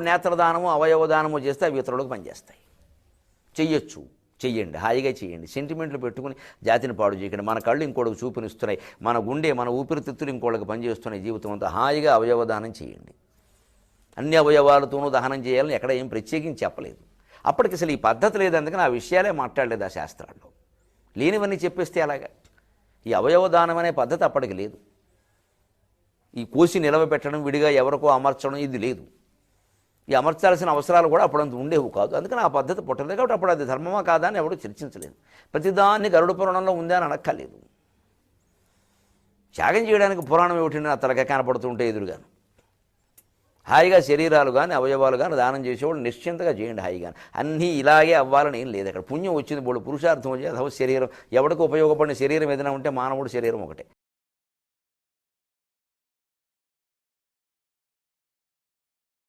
నేత్రదానము అవయవదానము చేస్తే అవి ఇతరులకు పనిచేస్తాయి. చెయ్యొచ్చు చెయ్యండి హాయిగా చేయండి సెంటిమెంట్లు పెట్టుకుని జాతిని పాడు చేయకండి. మన కళ్ళు ఇంకోటికి చూపునిస్తున్నాయి. మన గుండె మన ఊపిరితిత్తులు ఇంకోళ్ళకి పనిచేస్తున్నాయి జీవితం అంతా. హాయిగా అవయవదానం చేయండి అన్ని అవయవాలతోనూ దహనం చేయాలని ఎక్కడ ఏం ప్రత్యేకించి చెప్పలేదు. అప్పటికి అసలు ఈ పద్ధతి లేదు అందుకని ఆ విషయాలే మాట్లాడలేదు ఆ శాస్త్రాల్లో. లేనివన్నీ చెప్పేస్తే అలాగా ఈ అవయవదానం అనే పద్ధతి అప్పటికి లేదు. ఈ కోసి నిలవబెట్టడం విడిగా ఎవరికో అమర్చడం ఇది లేదు. ఈ అమర్చాల్సిన అవసరాలు కూడా అప్పుడంత ఉండేవి కాదు. అందుకని ఆ పద్ధతి పుట్టలేదు కాబట్టి అప్పుడు అది ధర్మమా కాదా అని ఎవడూ చర్చించలేదు. ప్రతిదాన్ని గరుడ పురాణంలో ఉందా అని అనక్కర్లేదు. త్యాగం చేయడానికి పురాణం ఏమిటి నా తలక కనపడుతుంటే ఎదురుగాను. హాయిగా శరీరాలు కానీ అవయవాలు కానీ దానం చేసేవాళ్ళు నిశ్చింతగా చేయండి హాయిగా. అన్నీ ఇలాగే అవ్వాలని ఏం లేదు. అక్కడ పుణ్యం వచ్చింది బోడు పురుషార్థం వచ్చి అథవా శరీరం. ఎవరికి ఉపయోగపడిన శరీరం ఏదైనా ఉంటే మానవుడు శరీరం ఒకటే.